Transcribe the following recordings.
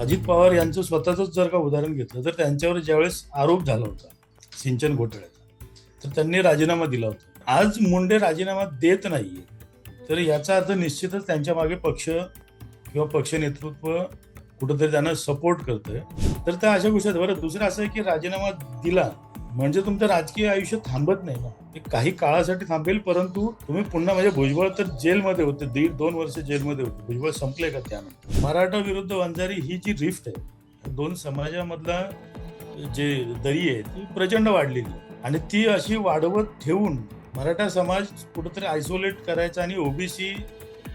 अजित पवार यांचं स्वतःच जर का उदाहरण घेतलं तर त्यांच्यावर ज्यावेळेस आरोप झाला होता सिंचन घोटाळ्याचा तर त्यांनी राजीनामा दिला होता. आज मुंडे राजीनामा देत नाहीये तर याचा अर्थ निश्चितच त्यांच्या मागे पक्ष किंवा पक्ष नेतृत्व कुठंतरी त्यांना सपोर्ट करतंय. तर त्या अशा गोष्टी आहेत. बरं दुसरं असं आहे की राजीनामा दिला म्हणजे तुमचं राजकीय आयुष्य थांबत नाही ना. ते काही काळासाठी थांबेल परंतु तुम्ही पुन्हा म्हणजे भुजबळ तर जेलमध्ये होते दीड दोन वर्ष जेलमध्ये होते. भुजबळ संपले का त्यानंतर? मराठा विरुद्ध वंजारी ही जी रिफ्ट आहे दोन समाजामधला जे दरी आहे ती प्रचंड वाढलेली आहे. आणि ती अशी वाढवत ठेवून मराठा समाज कुठंतरी आयसोलेट करायचा आणि ओबीसी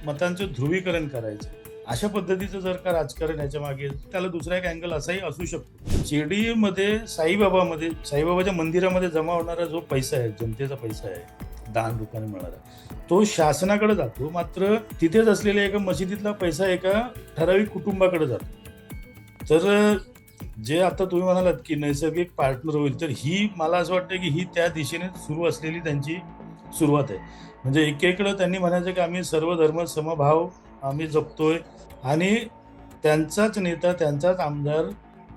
मतांचं ध्रुवीकरण करायचं. अशा पद्धतीचं जर का राजकारण याच्या मागे त्याला दुसरा एक अँगल असाही असू शकतो. शिर्डीमध्ये साईबाबामध्ये साईबाबाच्या मंदिरामध्ये जमा होणारा जो पैसा आहे जनतेचा पैसा आहे दान दुकान मिळणारा तो शासनाकडे जातो मात्र तिथेच असलेल्या एका मशिदीतला पैसा एका ठराविक कुटुंबाकडे जातो. तर जे आता तुम्ही म्हणालात की नैसर्गिक पार्टनर होईल तर ही मला असं वाटतं की ही त्या दिशेने सुरू असलेली त्यांची सुरुवात आहे. म्हणजे एकेकडं त्यांनी म्हणायचं की आम्ही सर्व धर्म समभाव आम्ही जपतोय आणि त्यांचाच नेता त्यांचाच आमदार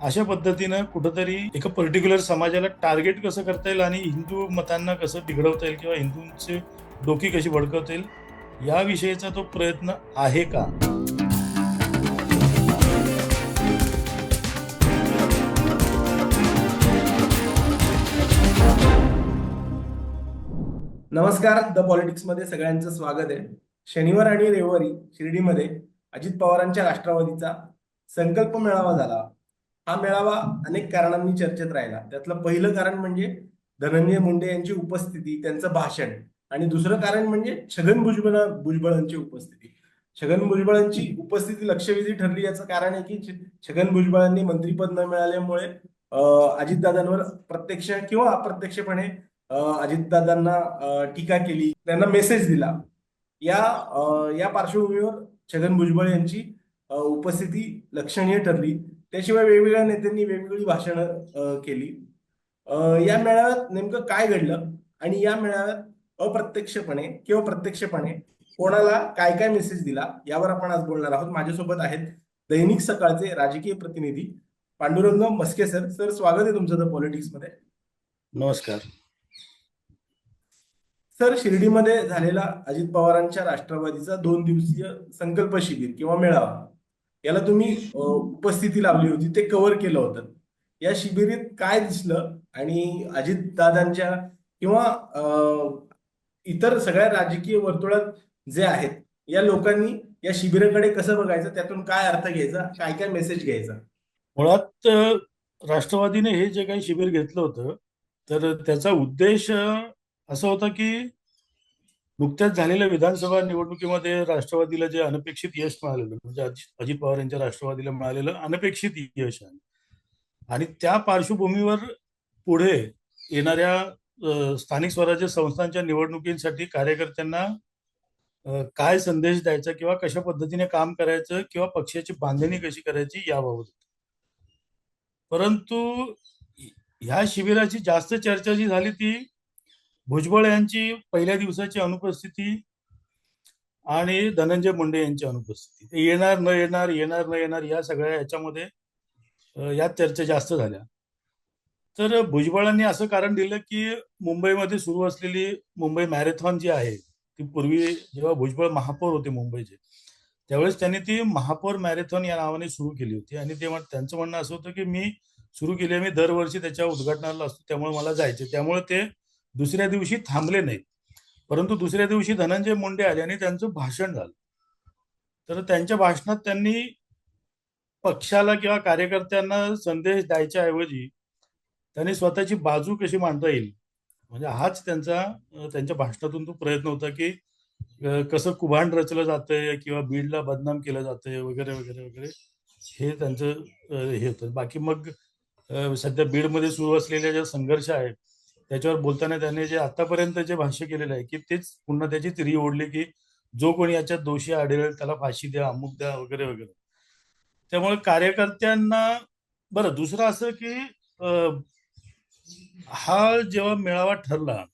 अशा पद्धतीनं कुठंतरी एका पर्टिक्युलर समाजाला टार्गेट कसं करता येईल आणि हिंदू मतांना कसं बिघडवता येईल किंवा हिंदूंचे डोकी कशी भडकवता येईल याविषयीचा तो प्रयत्न आहे का? नमस्कार द पॉलिटिक्समध्ये सगळ्यांचं स्वागत आहे. शनिवार आणि रविवारी शिर्डीमध्ये अजित पवारांच्या राष्ट्रवादीचा संकल्प मेळावा झाला. हा मेळावा अनेक कारणांनी चर्चेत राहिला. त्यातलं पहिलं कारण म्हणजे धनंजय मुंडे यांची उपस्थिती त्यांचं भाषण आणि दुसरं कारण म्हणजे छगन भुजबळ भुजबळांची उपस्थिती. छगन भुजबळांची उपस्थिती लक्षवेधी ठरली याचं कारण आहे की छगन भुजबळांनी मंत्रीपद न मिळाल्यामुळे अं, अजितदादांवर प्रत्यक्ष किंवा अप्रत्यक्षपणे अजितदादांना टीका केली. त्यांना मेसेज दिला. या या पार्श्वभूमीवर छगन भुजबळ यांची उपस्थिती लक्षणीय ठरली. त्याशिवाय वेगवेगळ्या नेत्यांनी वेगवेगळी भाषणं केली. या मेळाव्यात नेमकं काय घडलं आणि या मेळाव्यात अप्रत्यक्षपणे किंवा प्रत्यक्षपणे कोणाला काय काय मेसेज दिला यावर आपण आज बोलणार आहोत. माझ्यासोबत आहेत दैनिक सकाळचे राजकीय प्रतिनिधी पांडुरंग मस्के सर सर स्वागत आहे तुमचं द पॉलिटिक्समध्ये. नमस्कार. तर शिर्डीमध्ये झालेला अजित पवारांच्या राष्ट्रवादीचा दोन दिवसीय संकल्प शिबिर किंवा मेळावा याला तुम्ही उपस्थिती लावली होती ते कव्हर केलं होतं. या शिबिरीत काय दिसलं आणि अजित दादांच्या किंवा इतर सगळ्या राजकीय वर्तुळात जे आहेत या लोकांनी या शिबिराकडे कसं बघायचं त्यातून काय अर्थ घ्यायचा काय काय मेसेज घ्यायचा? मुळात राष्ट्रवादीने हे जे काही शिबिर घेतलं होतं तर त्याचा उद्देश असं होतं की नुकत्याच झालेल्या विधानसभा निवडणुकीमध्ये राष्ट्रवादीला जे अनपेक्षित यश मिळालेलं म्हणजे अजित पवार यांच्या राष्ट्रवादीला मिळालेलं अनपेक्षित यश आहे. आणि त्या पार्श्वभूमीवर पुढे येणाऱ्या स्थानिक स्वराज्य संस्थांच्या निवडणुकींसाठी कार्यकर्त्यांना काय संदेश द्यायचा किंवा कशा पद्धतीने काम करायचं किंवा पक्षाची बांधणी कशी करायची याबाबत परंतु ह्या शिबिराची जास्त चर्चा जी झाली ती भुजबळ यांची पहिल्या दिवसाची अनुपस्थिती आणि धनंजय मुंडे यांची अनुपस्थिती. येणार न येणार येणार न येणार या सगळ्या याच्यामध्ये या चर्चा जास्त झाल्या. तर भुजबळांनी असं कारण दिलं की मुंबईमध्ये सुरू असलेली मुंबई मॅरेथॉन जी आहे ती पूर्वी जेव्हा भुजबळ महापौर होते मुंबईचे त्यावेळेस त्यांनी ती महापौर मॅरेथॉन या नावाने सुरू केली होती. आणि ते त्यांचं म्हणणं असं होतं की मी सुरू केली आहे मी दरवर्षी त्याच्या उद्घाटनाला असतो त्यामुळे मला जायचे त्यामुळे ते दुसऱ्या दिवशी थांबले नाहीत. परंतु दुसऱ्या दिवशी धनंजय मुंडे आले आणि त्यांचं भाषण झालं. तर त्यांच्या भाषणात त्यांनी पक्षाला किंवा कार्यकर्त्यांना संदेश द्यायच्या ऐवजी त्यांनी स्वतःची बाजू कशी मांडता येईल? म्हणजे हाच त्यांचा त्यांच्या भाषणातून तो प्रयत्न होता की कसं कुभांड रचलं जातंय किंवा बीडला बदनाम केलं जातंय वगैरे वगैरे वगैरे हे त्यांचं हे होतं. बाकी मग सध्या बीडमध्ये सुरू असलेल्या ज्या संघर्ष आहेत त्याच्यावर बोलताना त्याने जे आतापर्यंत जे भाष्य केलेलं आहे की तेच पुन्हा त्याचीच री ओढली की जो कोणी याच्यात दोषी आढळेल त्याला फाशी द्या अमुक द्या वगैरे वगैरे. त्यामुळे कार्यकर्त्यांना बरं दुसरं असं की हा जेव्हा मेळावा ठरला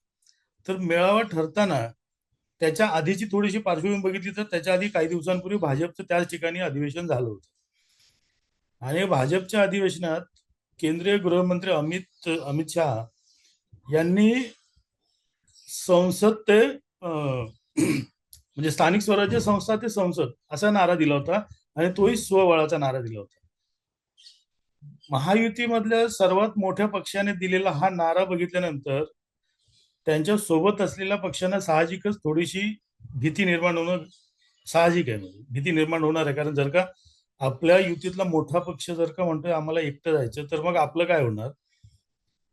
तर मेळावा ठरताना त्याच्या आधीची थोडीशी पार्श्वभूमी बघितली तर त्याच्या आधी काही दिवसांपूर्वी भाजपचं त्याच ठिकाणी अधिवेशन झालं होतं. आणि भाजपच्या अधिवेशनात केंद्रीय गृहमंत्री अमित अमित शहा यांनी संसद ते अं, म्हणजे स्थानिक स्वराज्य संस्था ते संसद असा नारा दिला होता आणि तोही स्वबळाचा नारा दिला होता. महायुतीमधल्या सर्वात मोठ्या पक्षाने दिलेला हा नारा बघितल्यानंतर त्यांच्यासोबत असलेल्या पक्षांना साहजिकच थोडीशी भीती निर्माण होणं साहजिक आहे म्हणजे. भीती निर्माण होणार आहे. कारण जर का आपल्या युतीतला मोठा पक्ष जर का म्हणतोय आम्हाला एकटं जायचं तर मग आपलं काय होणार?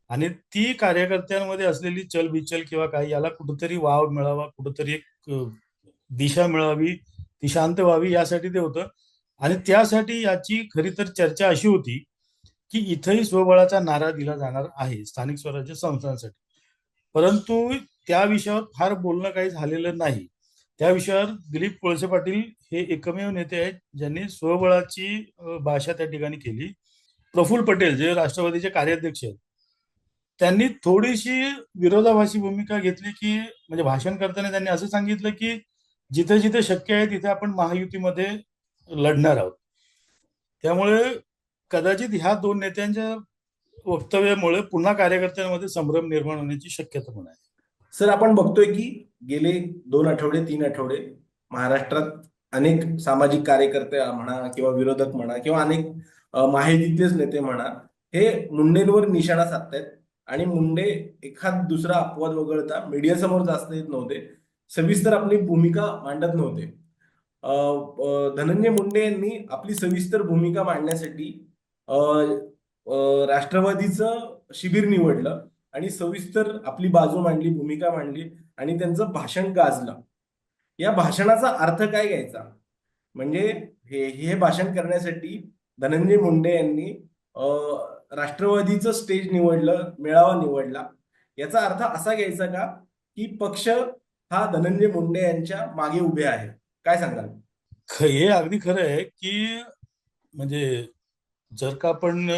आणि ती कार्यकर्त्यांमध्ये असलेली चलबिचल किंवा काय याला कुठंतरी वाव मिळावा कुठंतरी एक दिशा मिळावी ती शांत व्हावी यासाठी ते होतं. आणि त्यासाठी याची खरी तर चर्चा अशी होती की इथंही स्वबळाचा नारा दिला जाणार आहे स्थानिक स्वराज्य संस्थांसाठी. परंतु त्या विषयावर फार बोलणं काही झालेलं नाही. त्या विषयावर दिलीप कोळसे पाटील हे एकमेव नेते आहेत ज्यांनी स्वबळाची भाषा त्या ठिकाणी केली. प्रफुल्ल पटेल जे राष्ट्रवादीचे कार्याध्यक्ष आहेत त्यांनी थोडीशी विरोधाभासी भूमिका घेतली की म्हणजे भाषण करताना त्यांनी असं सांगितलं की जिथे जिथे शक्य आहे तिथे आपण महायुतीमध्ये लढणार आहोत. त्यामुळे कदाचित ह्या दोन नेत्यांच्या वक्तव्यामुळे पुन्हा कार्यकर्त्यांमध्ये संभ्रम निर्माण होण्याची शक्यता पण आहे. सर आपण बघतोय की गेले दोन आठवडे तीन आठवडे महाराष्ट्रात अनेक सामाजिक कार्यकर्ते म्हणा किंवा विरोधक म्हणा किंवा अनेक अ, नेते म्हणा हे मुंडेंवर निशाणा साधतायत. आणि मुंडे एखाद दुसरा अपवाद वगळता मीडियासमोर जास्त येत नव्हते. सविस्तर आपली भूमिका मांडत नव्हते. धनंजय मुंडे यांनी आपली सविस्तर भूमिका मांडण्यासाठी राष्ट्रवादीचं शिबिर निवडलं आणि सविस्तर आपली बाजू मांडली भूमिका मांडली आणि त्यांचं भाषण गाजलं. या भाषणाचा अर्थ काय घ्यायचा? म्हणजे हे हे भाषण करण्यासाठी धनंजय मुंडे यांनी राष्ट्रवादीचं स्टेज निवडलं मेळावा निवडला. याचा अर्थ असा घ्यायचा का की पक्ष हा धनंजय मुंडे यांच्या मागे उभे आहे. काय सांगाल? हे अगदी खरं आहे की म्हणजे जर का आपण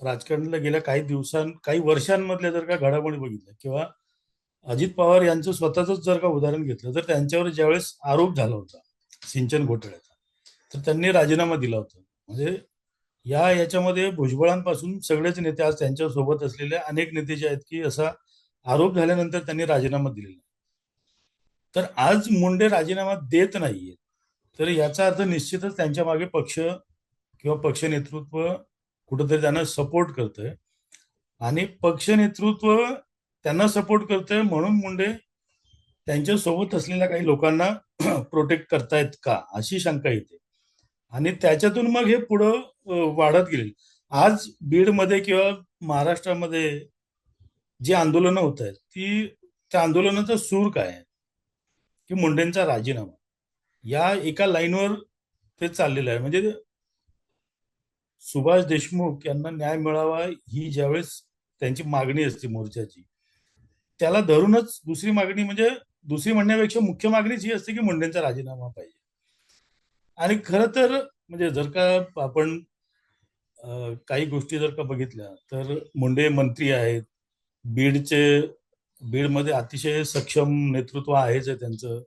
राजकारणाला गेल्या काही दिवसां काही वर्षांमधल्या जर का घडामोडी बघितल्या किंवा अजित पवार यांचं स्वतःच जर का उदाहरण घेतलं तर त्यांच्यावर ज्यावेळेस आरोप झाला होता सिंचन घोटाळ्याचा तर त्यांनी राजीनामा दिला होता. म्हणजे या याच्यामध्ये भुजबळांपासून सगळेच नेते आज त्यांच्यासोबत असलेले अनेक नेते जे आहेत की असा आरोप झाल्यानंतर त्यांनी राजीनामा दिलेला तर आज मुंडे राजीनामा देत नाहीये. तर याचा अर्थ निश्चितच त्यांच्या मागे पक्ष किंवा पक्ष नेतृत्व कुठंतरी त्यांना सपोर्ट करतंय. आणि पक्ष नेतृत्व त्यांना सपोर्ट करतंय म्हणून मुंडे त्यांच्यासोबत असलेल्या काही लोकांना प्रोटेक्ट करतायत का? अशी शंका येते. आणि त्याच्यातून मग हे पुढं वाढत गेले. आज बीडमध्ये किंवा महाराष्ट्रामध्ये जी आंदोलनं होत आहेत ती त्या आंदोलनाचा सूर काय आहे? की मुंडेंचा राजीनामा. या एका लाईनवर ते चाललेलं आहे. म्हणजे सुभाष देशमुख यांना न्याय मिळावा ही ज्यावेळेस त्यांची मागणी असते मोर्चाची त्याला धरूनच दुसरी मागणी म्हणजे दुसरी म्हणण्यापेक्षा मुख्य मागणीच ही असते की मुंडेंचा राजीनामा पाहिजे. आणि खरं तर म्हणजे जर का आपण काही गोष्टी जर का बघितल्या तर मुंडे मंत्री आहेत. बीडचे बीडमध्ये अतिशय सक्षम नेतृत्व आहेच आहे त्यांचं.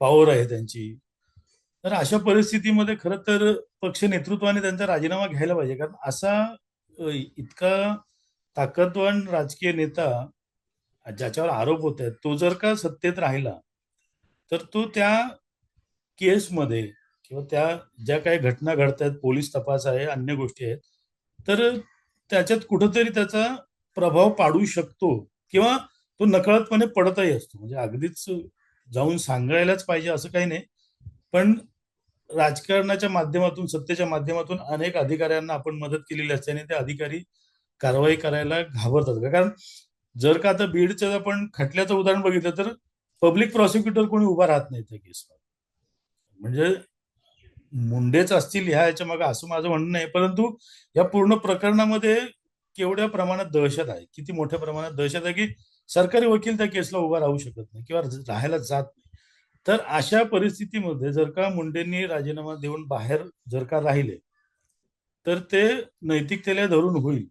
पॉवर आहे त्यांची. तर अशा परिस्थितीमध्ये खरं तर पक्ष नेतृत्वाने त्यांचा राजीनामा घ्यायला पाहिजे. कारण असा इतका ताकदवान राजकीय नेता ज्याच्यावर आरोप होत आहेत तो जर का सत्तेत राहिला तर तो त्या केसमध्ये किंवा त्या ज्या काही घटना घडत आहेत पोलीस तपास आहे अन्य गोष्टी आहेत तर त्याच्यात कुठंतरी त्याचा प्रभाव पाडू शकतो किंवा तो नकळतपणे पडतही असतो. म्हणजे अगदीच जाऊन सांगायलाच पाहिजे असं काही नाही. पण राजकारणाच्या माध्यमातून सत्तेच्या माध्यमातून अनेक अधिकाऱ्यांना आपण मदत केलेली असते आणि ते अधिकारी कारवाई करायला घाबरतात. का? कारण जर का आता बीडचं आपण खटल्याचं उदाहरण बघितलं तर पब्लिक प्रॉसिक्युटर कोणी उभा राहत नाही त्या केसमध्ये म्हणजे मुंडेच असतील ह्या याच्या मागे असं माझं म्हणणं नाही. परंतु या पूर्ण प्रकरणामध्ये केवढ्या प्रमाणात दहशत आहे किती मोठ्या प्रमाणात दहशत आहे की सरकारी वकील त्या केसला उभा राहू शकत नाही किंवा राहायला जात नाही. तर अशा परिस्थितीमध्ये जर का मुंडेंनी राजीनामा देऊन बाहेर जर का राहिले तर ते नैतिकतेला धरून होईल.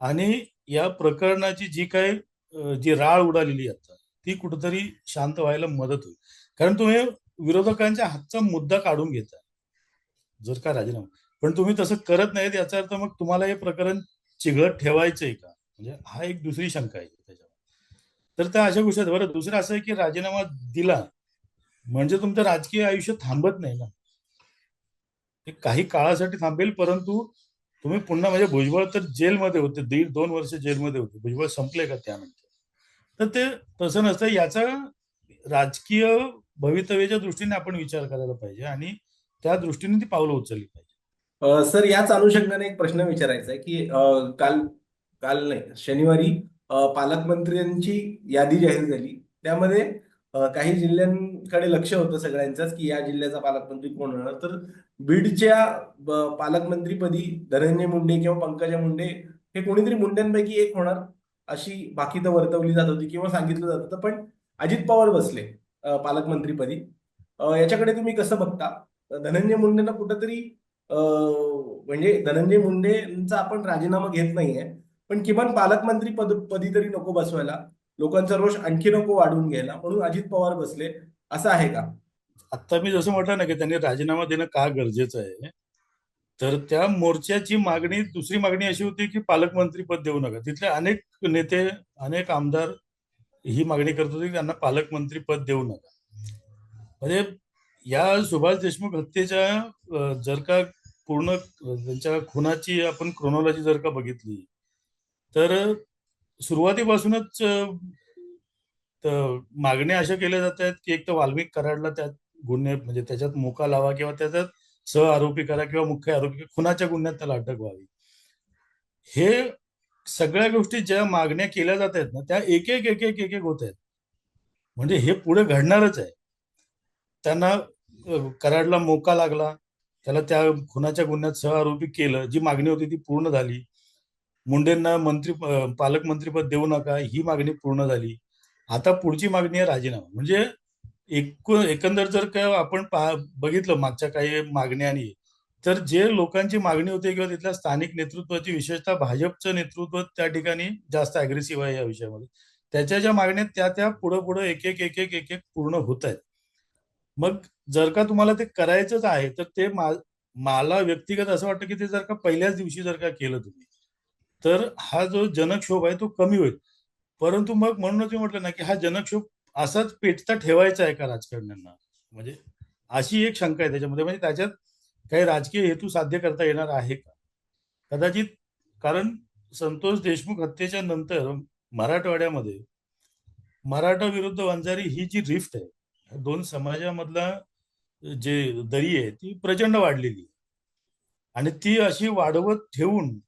आणि या प्रकरणाची जी काय जी राळ उडालेली आता ती कुठेतरी शांत व्हायला मदत होईल. कारण तुम्ही विरोधकांच्या हातचा मुद्दा काढून घेताय जर का राजीनामा. पण तुम्ही तसं करत नाहीत याचा अर्थ मग तुम्हाला हे प्रकरण चिघळत ठेवायचंय का? म्हणजे हा एक दुसरी शंका आहे त्याच्यावर. तर त्या अशा गोष्टी आहेत. बरं दुसरं असं आहे की राजीनामा दिला म्हणजे तुमचं राजकीय आयुष्य थांबत नाही ना? ते काही काळासाठी थांबेल परंतु तुम्ही पुन्हा म्हणजे भुजबळ तर जेलमध्ये होते दीड दोन वर्ष जेलमध्ये होते. भुजबळ संपले का त्यानंतर? तर ते तसं नसतं. याचा राजकीय भवितव्याच्या दृष्टीने आपण विचार करायला पाहिजे आणि त्या दृष्टीने ती पावलं उचलली पाहिजे. सर याच अनुषंगाने एक प्रश्न विचारायचा आहे की काल काल नाही शनिवारी पालकमंत्र्यांची यादी जाहीर झाली. त्यामध्ये काही जिल्ह्यांकडे लक्ष होतं सगळ्यांचं की या जिल्ह्याचा पालकमंत्री कोण होणार? तर बीडच्या पालकमंत्रीपदी धनंजय मुंडे किंवा पंकजा मुंडे हे कोणीतरी मुंड्यांपैकी एक होणार अशी बाकी तर वर्तवली जात होती किंवा सांगितलं जात होतं पण अजित पवार बसले. पालकमंत्रीपदी. याच्याकडे तुम्ही कसं बघता? धनंजय मुंडेंना कुठंतरी म्हणजे धनंजय मुंडेंचा आपण राजीनामा घेत नाहीये पण किमान पालकमंत्री पद पदी तरी नको बसवायला. लोकांचा रोष आणखी नको वाढवून घ्यायला. म्हणून अजित पवार बसले. असं आहे का? आता मी जसं म्हटलं ना की त्यांनी राजीनामा देणं का गरजेचं आहे? तर त्या मोर्चाची मागणी दुसरी मागणी अशी होती की पालकमंत्री पद देऊ नका. तिथले अनेक नेते अनेक आमदार ही मागणी करत होते की त्यांना पालकमंत्री पद देऊ नका. म्हणजे या सुभाष देशमुख हत्येच्या जर का पूर्ण त्यांच्या खुनाची आपण क्रोनॉलॉजी जर का बघितली तर सुरुवातीपासूनच मागण्या अशा केल्या जात आहेत की एक तर वाल्मिक कराडला त्यात गुन्हे म्हणजे त्याच्यात मोका लावा किंवा त्याच्यात सह आरोपी करा किंवा मुख्य आरोपी खुनाच्या गुन्ह्यात त्याला अटक व्हावी. हे सगळ्या गोष्टी ज्या मागण्या केल्या जात आहेत ना त्या एक एक एक एक एक एक होत आहेत. म्हणजे हे पुढे घडणारच आहे. त्यांना कराडला मोका लागला. त्याला त्या खुनाच्या गुन्ह्यात सह आरोपी केलं. जी मागणी होती ती पूर्ण झाली. मुंडेंना मंत्री पालकमंत्रीपद देऊ नका ही मागणी पूर्ण झाली. आता पुढची मागणी आहे राजीनामा. म्हणजे एकूण एकंदर जर का आपण पहा बघितलं मागच्या काही मागण्या आणि तर जे लोकांची मागणी होती किंवा तिथल्या स्थानिक नेतृत्वाची विशेषतः भाजपचं नेतृत्व त्या ठिकाणी जास्त अग्रेसिव्ह आहे या विषयामध्ये. त्याच्या ज्या मागण्या त्या त्या पुढं पुढं एक एक एक एक एक एक पूर्ण होत आहेत. मग जर का तुम्हाला ते करायचंच आहे तर ते मा- मला व्यक्तिगत असं वाटतं की ते जर का पहिल्याच दिवशी जर का केलं तुम्ही तर हा जो जनक्षोभ आहे तो कमी होईल. परंतु मग म्हणूनच मी म्हटलं ना की हा जनक्षोभ असाच पेटता ठेवायचा आहे का राजकारण्यांना? म्हणजे अशी एक शंका आहे त्याच्यामध्ये. म्हणजे त्याच्यात काही राजकीय हेतू साध्य करता येणार आहे का? कदाचित कारण संतोष देशमुख हत्येच्या नंतर मराठवाड्यामध्ये मराठा विरुद्ध वंजारी ही जी रिफ्ट आहे दोन समाजामधला जे दरी आहे ती प्रचंड वाढलेली आहे. आणि ती अशी वाढवत ठेवून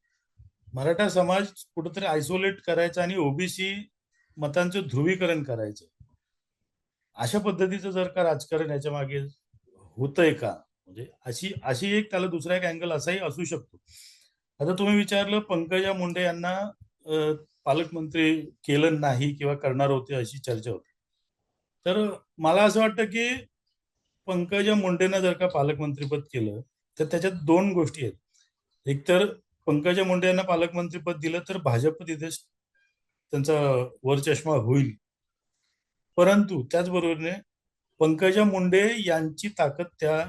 मराठा समाज कुठेतरी आयसोलेट करायचा आणि ओबीसी मतांचं ध्रुवीकरण करायचं. अशा पद्धतीचं जर का राजकारण याच्या मागे होतंय का? म्हणजे अशी अशी एक त्याला दुसरा एक अँगल असाही असू शकतो. आता तुम्ही विचारलं पंकजा मुंडे यांना पालकमंत्री केलं नाही किंवा करणार होते अशी चर्चा होती. तर मला असं वाटतं की पंकजा मुंडेंना जर का पालकमंत्रीपद केलं तर त्याच्यात दोन गोष्टी आहेत. एक तर पंकजा मुंडे यांना पालकमंत्रीपद दिलं तर भाजप तिथे त्यांचा वरचष्मा होईल. परंतु त्याचबरोबरीने पंकजा मुंडे यांची ताकद त्या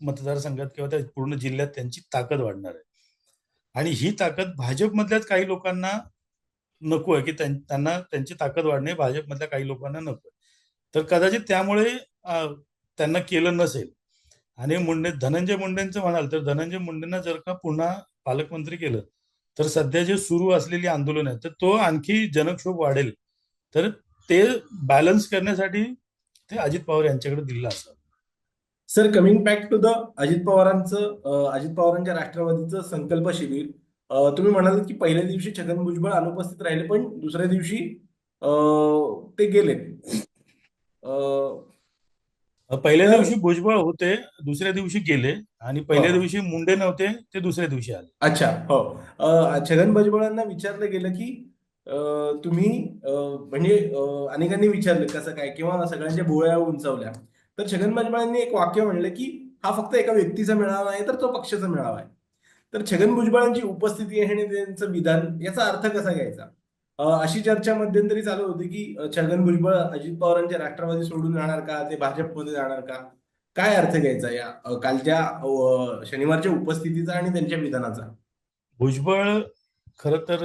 मतदारसंघात किंवा त्या पूर्ण जिल्ह्यात त्यांची ताकद वाढणार आहे. आणि ही ताकद भाजपमधल्याच काही लोकांना नको आहे की त्यांना त्यांची ताकद वाढणे भाजपमधल्या काही लोकांना नको आहे. तर कदाचित त्यामुळे त्यांना केलं नसेल. आणि मुंडे धनंजय मुंडेंचं म्हणाल तर धनंजय मुंडेंना जर का पुन्हा पालकमंत्री केलं तर सध्या जे सुरू असलेली आंदोलन आहे तर तो आणखी जनक्षोभ वाढेल. तर ते बॅलन्स करण्यासाठी ते अजित पवार यांच्याकडे दिलं असावं. Sir coming back to the Ajit पवारांचं अजित पवारांच्या राष्ट्रवादीचं संकल्प शिबिर तुम्ही म्हणालात की पहिल्या दिवशी छगन भुजबळ अनुपस्थित राहिले पण दुसऱ्या दिवशी ते गेले. अ, पहिल्या दिवशी भुजबळ होते दुसऱ्या दिवशी गेले आणि पहिल्या हा. दिवशी मुंडे नव्हते ते दुसऱ्या दिवशी आले. अच्छा हो. छगन भुजबळांना विचारलं गेलं की तुम्ही म्हणजे अनेकांनी विचारलं कसं काय किंवा सगळ्यांच्या भुवया उंचावल्या. तर छगन भुजबळांनी एक वाक्य म्हणलं की हा फक्त एका व्यक्तीचा मेळावा आहे तर तो पक्षाचा मेळावा आहे. तर छगन भुजबळांची उपस्थिती आहे आणि त्यांचं विधान याचा अर्थ कसा घ्यायचा? अशी चर्चा मध्यंतरी चालू होती की छगन भुजबळ अजित पवारांच्या राष्ट्रवादी सोडून जाणार का ते भाजपमध्ये जाणार का? काय अर्थ घ्यायचा या कालच्या शनिवारच्या उपस्थितीचा आणि त्यांच्या विधानाचा? भुजबळ खर तर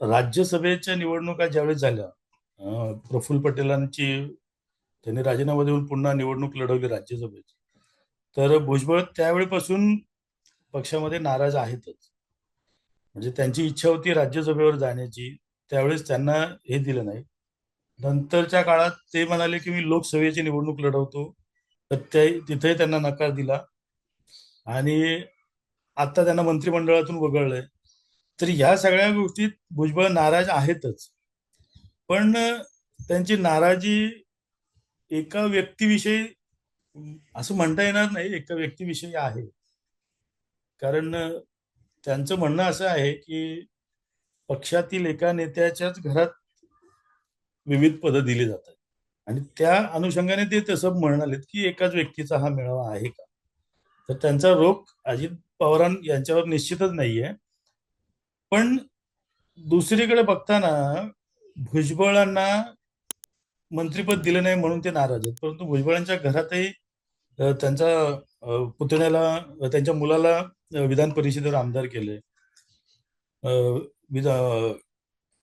राज्यसभेच्या निवडणुका ज्यावेळेस झाल्या प्रफुल्ल पटेलांची त्यांनी राजीनामा देऊन पुन्हा निवडणूक लढवली राज्यसभेची. तर भुजबळ त्यावेळेपासून पक्षामध्ये नाराज आहेतच. म्हणजे त्यांची इच्छा होती राज्यसभेवर जाण्याची. त्यावेळेस त्यांना हे दिलं नाही. नंतरच्या काळात ते म्हणाले की मी लोकसभेची निवडणूक लढवतो. तर ते तिथेही त्यांना नकार दिला. आणि आता त्यांना मंत्रिमंडळातून वगळलंय. तर ह्या सगळ्या गोष्टीत भुजबळ नाराज आहेतच. पण त्यांची नाराजी एका व्यक्तीविषयी असं म्हणता येणार नाही एका व्यक्तीविषयी आहे. कारण त्यांचं म्हणणं असं आहे की पक्षातील एका नेत्याच्याच घरात विविध पदं दिली जातात. आणि त्या अनुषंगाने ते तसं म्हणालेत की एकाच व्यक्तीचा हा मेळावा आहे का? तर त्यांचा रोख अजित पवारां यांच्यावर निश्चितच नाहीये. पण दुसरीकडे बघताना भुजबळांना मंत्रीपद दिलं नाही म्हणून ते नाराज आहेत. परंतु भुजबळांच्या घरातही त्यांचा पुतण्याला त्यांच्या मुलाला विधान परिषदेवर आमदार केले. विधा-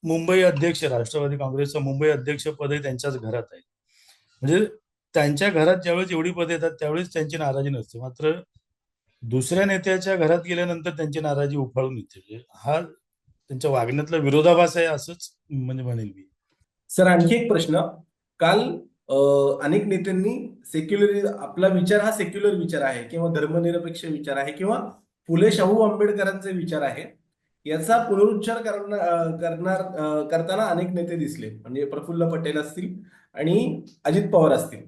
मुंबई अध्यक्ष राष्ट्रवादी काँग्रेसचा मुंबई अध्यक्ष पदही त्यांच्याच घरात आहे. म्हणजे त्यांच्या घरात ज्यावेळेस एवढी पदे येतात त्यावेळेस त्यांची नाराजी नसते. मात्र दुसऱ्या नेत्याच्या घरात गेल्यानंतर त्यांची नाराजी उफाळून येते. म्हणजे हा त्यांच्या वागण्यातला विरोधाभास आहे असंच म्हणजे म्हणेल मी. सर आणखी एक प्रश्न. काल अनेक नेत्यांनी सेक्युलर आपला विचार हा सेक्युलर विचार आहे किंवा धर्मनिरपेक्ष विचार आहे किंवा फुले शाहू आंबेडकरांचे विचार आहे याचा पुनरुच्चार करणार करणार करताना अनेक नेते दिसले. म्हणजे प्रफुल्ल पटेल असतील आणि अजित पवार असतील.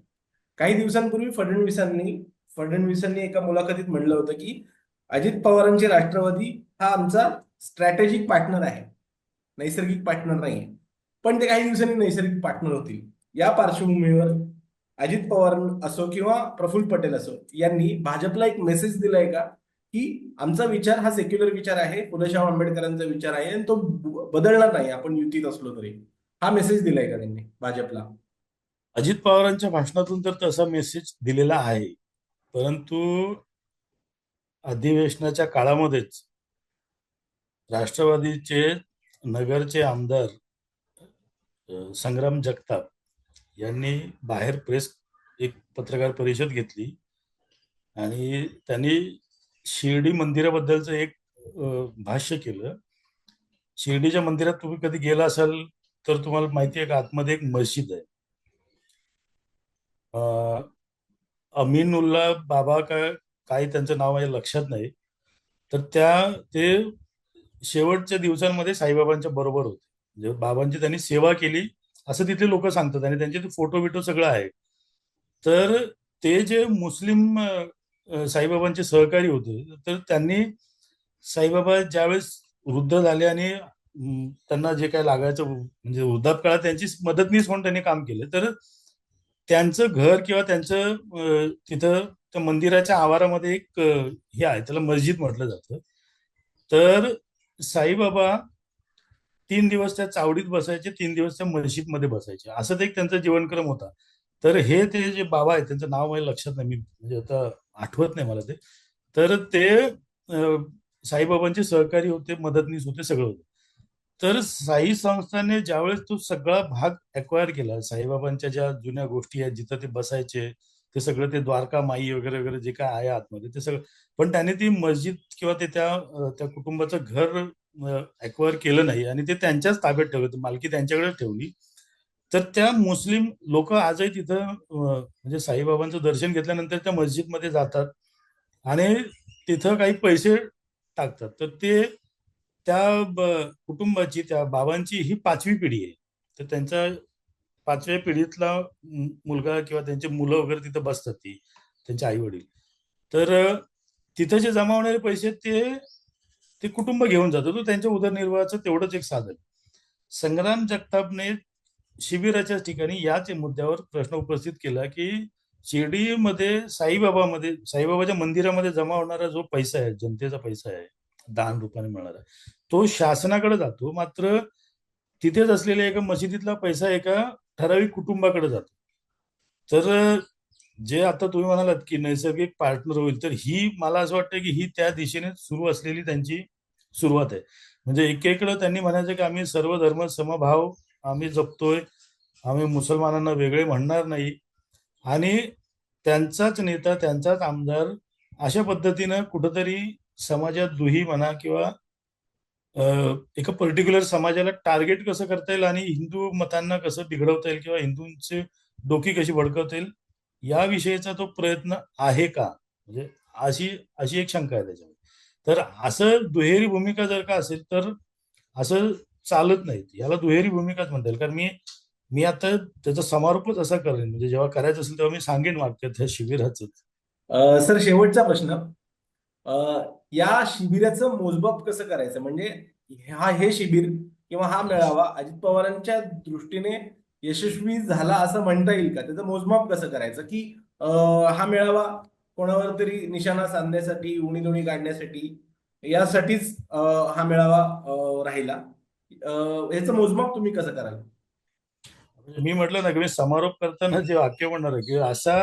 काही दिवसांपूर्वी फडणवीसांनी फडणवीसांनी एका मुलाखतीत म्हणलं होतं की अजित पवारांचे राष्ट्रवादी हा आमचा स्ट्रॅटेजिक पार्टनर आहे. नैसर्गिक पार्टनर नाही पण ते काही दिवसांनी नैसर्गिक पार्टनर होतील. या पार्श्वभूमीवर अजित पवार असो किंवा प्रफुल्ल पटेल असो यांनी भाजपला एक मेसेज दिलाय का? की आमचा विचार हा सेक्युलर विचार आहे पुनशाह आंबेडकरांचा विचार आहे आणि तो बदलणार नाही आपण युतीत असलो तरी. हा मेसेज दिलाय का त्यांनी भाजपला? अजित पवारांच्या भाषणातून तर तसा मेसेज दिलेला आहे. परंतु अधिवेशनाच्या काळामध्येच राष्ट्रवादीचे नगरचे आमदार संग्राम जगताप यांनी बाहेर प्रेस एक पत्रकार परिषद घेतली आणि त्यांनी शिर्डी मंदिराबद्दलचं एक भाष्य केलं. शिर्डीच्या मंदिरात तुम्ही कधी गेला असाल तर तुम्हाला माहिती आहे का आतमध्ये एक मस्जिद आहे. अमीनुल्ला बाबा का काय त्यांचं नाव आहे लक्षात नाही. तर त्या ते शेवटच्या दिवसांमध्ये साईबाबांच्या बरोबर होते. म्हणजे बाबांची त्यांनी सेवा केली. असं तिथे लोक सांगतात आणि त्यांचे ते फोटो बिटो सगळं आहे. तर ते जे मुस्लिम साईबाबांचे सहकारी होते तर त्यांनी साईबाबा ज्यावेळेस वृद्ध झाले आणि त्यांना जे काय लागायचं म्हणजे वृद्धाप काळात त्यांची मदतनीस म्हणून त्यांनी काम केलं. तर त्यांचं घर किंवा त्यांचं तिथं त्या मंदिराच्या आवारामध्ये एक हे आहे त्याला मस्जिद म्हटलं जातं. तर साईबाबा तीन दिवस त्या चावडीत बसायचे तीन दिवस त्या मस्जिदमध्ये बसायचे. असं एक त्यांचा जीवनक्रम होता. तर हे ते जे बाबा आहेत त्यांचं नाव मला लक्षात नाही मी म्हणजे आता आठवत नाही मला ते. तर ते साईबाबांचे सहकारी होते मदतनीस होते सगळं होते. तर साई संस्थाने ज्यावेळेस तो सगळा भाग अक्वायर केला साईबाबांच्या ज्या जुन्या गोष्टी आहेत जिथं ते बसायचे ते सगळं ते द्वारका माई वगैरे वगैरे जे काय आहे आतमध्ये ते सगळं. पण त्याने ती मस्जिद किंवा ते त्या त्या कुटुंबाचं घर अक्वायर केलं नाही आणि ते त्यांच्याच ताब्यात ठेवलं मालकी त्यांच्याकडेच ठेवली. तर त्या मुस्लिम लोक आजही तिथं म्हणजे साईबाबांचं दर्शन घेतल्यानंतर त्या मस्जिदमध्ये जातात आणि तिथं काही पैसे टाकतात. तर ते त्या कुटुंबाची त्या बाबांची ही पाचवी पिढी आहे. तर त्यांच्या पाचव्या पिढीतला मुलगा किंवा त्यांचे मुलं वगैरे तिथं बसतात ती त्यांचे आई वडील तर तिथं जे जमा होणारे पैसे ते ते कुटुंब घेऊन जातं तो त्यांच्या उदरनिर्वाहाचं तेवढंच एक साधन. संग्राम जगतापने शिबिराच्या ठिकाणी याच मुद्द्यावर प्रश्न उपस्थित केला की शिर्डीमध्ये साईबाबामध्ये साईबाबाच्या मंदिरामध्ये जमा होणारा जो पैसा आहे जनतेचा पैसा आहे दान रूपाने मिळणारा तो शासनाकडे जातो. मात्र तिथेच असलेल्या एका मशिदीतला पैसा एका ठराविक कुटुंबाकडे जातो. तर जे आता तुम्ही म्हणालात की नैसर्गिक पार्टनर होईल तर ही मला असं वाटतं की ही त्या दिशेने सुरू असलेली त्यांची सुरुवात आहे. म्हणजे एकेकडं त्यांनी म्हणायचं की आम्ही सर्व धर्म समभाव आम्ही जपतोय. आम्ही मुसलमानांना वेगळे म्हणणार नाही. आणि त्यांचाच नेता त्यांचाच आमदार अशा पद्धतीनं कुठंतरी समाजात दुही म्हणा किंवा एका पर्टिक्युलर समाजाला टार्गेट कसं करता येईल आणि हिंदू मतांना कसं बिघडवता येईल किंवा हिंदूंचे डोकी कशी भडकवता येईल याविषयीचा तो प्रयत्न आहे का? म्हणजे अशी अशी एक शंका आहे त्याच्यामध्ये. तर असं दुहेरी भूमिका जर का असेल तर असं चालत नाही याला दुहेरी भूमिकाच म्हणता येईल. कारण मी मी आता त्याचा समारोपच असा करेन. म्हणजे जेव्हा करायचं असेल तेव्हा मी सांगेन वाक्य त्या शिबिराचं. सर शेवटचा प्रश्न. या शिबिराचं मोजमाप कसं करायचं? म्हणजे हा हे शिबिर किंवा हा मेळावा अजित पवारांच्या दृष्टीने यशस्वी झाला असं म्हणता येईल का? त्याचं मोजमाप कसं करायचं? की हा मेळावा कोणावर तरी निशाणा साधण्यासाठी उणीधुणी काढण्यासाठी यासाठीच हा मेळावा राहिला. याचं मोजमाप तुम्ही कसं कराल? मी म्हटलं ना की मी समारोप करताना जे वाक्य म्हणणार आहे की असा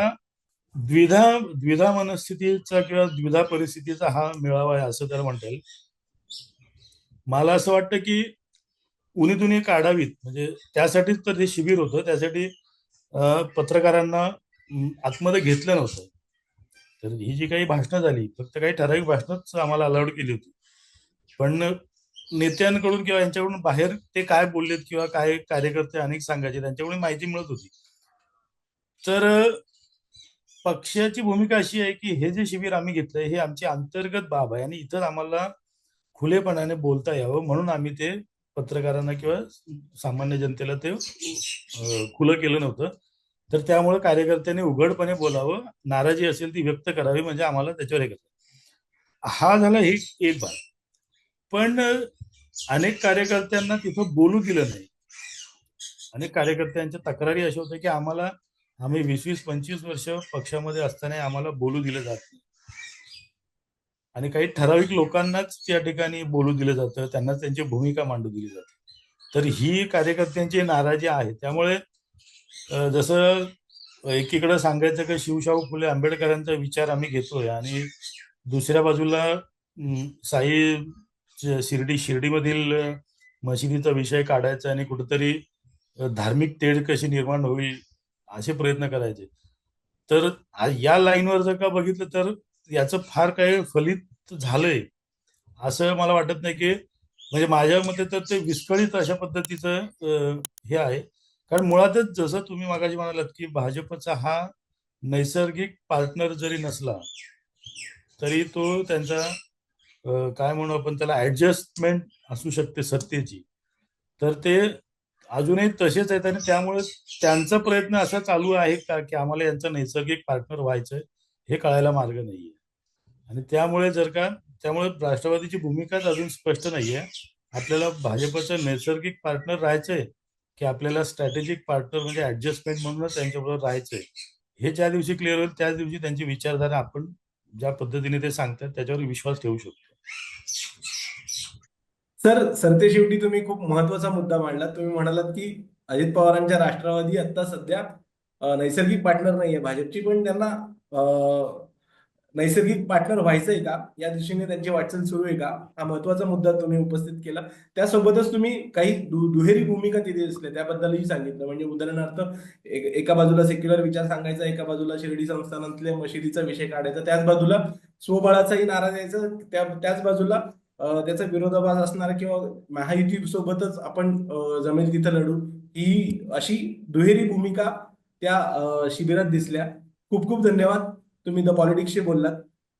द्विधा द्विधा मनस्थितीचा किंवा द्विधा परिस्थितीचा हा मेळावा आहे असं त्याला म्हणता येईल. मला असं वाटतं की उन्ही काढावीत म्हणजे त्यासाठीच तर ते शिबिर होतं त्यासाठी पत्रकारांना आतमध्ये घेतलं नव्हतं. तर ही जी काही भाषणं झाली फक्त काही ठराविक भाषणच आम्हाला अलाउड केली होती. पण नेत्यांकडून किंवा यांच्याकडून बाहेर ते काय बोललेत किंवा काय कार्यकर्ते अनेक सांगायचे त्यांच्याकडून माहिती मिळत होती. तर पक्षाची भूमिका अशी आहे की हे जे शिबिर आम्ही घेतलंय हे आमची अंतर्गत बाब आहे आणि इथं आम्हाला खुलेपणाने बोलता यावं म्हणून आम्ही ते पत्रकारांना किंवा सामान्य जनतेला ते खुलं केलं नव्हतं. तर त्यामुळे कार्यकर्त्यांनी उघडपणे बोलावं नाराजी असेल ती व्यक्त करावी म्हणजे आम्हाला त्याच्यावर हे हा झाला हे एक भाग. पण अनेक कार्यकर्त्यांना तिथं बोलू दिलं नाही. अनेक कार्यकर्त्यांच्या तक्रारी अशा होत्या की आम्हाला आम्ही वीस वीस पंचवीस वर्ष पक्षामध्ये असताना आम्हाला बोलू दिलं जात नाही. आणि काही ठराविक लोकांनाच त्या ठिकाणी बोलू दिलं जातं त्यांना त्यांची भूमिका मांडू दिली जाते. तर ही कार्यकर्त्यांची नाराजी आहे. त्यामुळे जसं एकीकडे सांगायचं की शिवशाहू फुले आंबेडकरांचा विचार आम्ही घेतोय आणि दुसऱ्या बाजूला साई शिर्डी शिर्डीमधील मशिदीचा विषय काढायचा आणि कुठेतरी धार्मिक तेढ कशी निर्माण होईल असे प्रयत्न करायचे. तर या लाईनवर जर का बघितलं तर याचं फार काही फलित झालंय. असं मला वाटत नाही की म्हणजे माझ्या मते तर ते विस्कळीत अशा पद्धतीचं हे आहे. कारण मुळातच जसं तुम्ही मागाशी म्हणालात की भाजपचा हा नैसर्गिक पार्टनर जरी नसला तरी तो त्यांचा काय म्हणू आपण त्याला ऍडजस्टमेंट असू शकते सत्तेची. तर ते अजूनही तसेच आहेत आणि त्यामुळे त्यांचा प्रयत्न असा चालू आहे का की आम्हाला यांचा नैसर्गिक पार्टनर व्हायचंय हे कळायला मार्ग नाहीये. आणि त्यामुळे जर का त्यामुळे राष्ट्रवादीची भूमिकाच अजून स्पष्ट नाहीये. आपल्याला भाजपचं नैसर्गिक पार्टनर राहायचंय की आपल्याला स्ट्रॅटेजिक पार्टनर म्हणजे ऍडजस्टमेंट म्हणूनच त्यांच्याबरोबर राहायचंय. हे ज्या दिवशी क्लिअर होईल त्याच दिवशी त्यांची विचारधारा आपण ज्या पद्धतीने ते सांगतात त्याच्यावर विश्वास ठेवू शकतो. सर सरतेशेवटी तुम्ही खूप महत्त्वाचा मुद्दा मांडला तुम्ही म्हणालात की अजित पवारांच्या राष्ट्रवादी आता सध्या नैसर्गिक पार्टनर नाहीये. भाजपची पण त्यांना नैसर्गिक पार्टनर व्हायचंय का? या दिशेने त्यांची वाटचाल सुरू आहे का? हा महत्त्वाचा मुद्दा तुम्ही उपस्थित केला. त्यासोबतच तुम्ही काही दु- दुहेरी भूमिका तिथे दिसल्या. त्याबद्दलही सांगितलं. म्हणजे उदाहरणार्थ एक- एका बाजूला सेक्युलर विचार सांगायचा एका बाजूला शिर्डी संस्थानातल्या मशिदीचा विषय काढायचा. त्याच बाजूला स्वबळाचाही नारा द्यायचा. त्या त्याच बाजूला त्याचा विरोधाभास असणारा किंवा महायुती सोबतच आपण जमेल तिथं लढू ही अशी दुहेरी भूमिका त्या शिबिरात दिसल्या. खूप खूप धन्यवाद. तुम्ही द पॉलिटिक्सशी बोललात.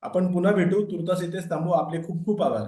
आपण पुन्हा भेटू. तुर्तास इथेच थांबू. आपले खूप खूप आभार.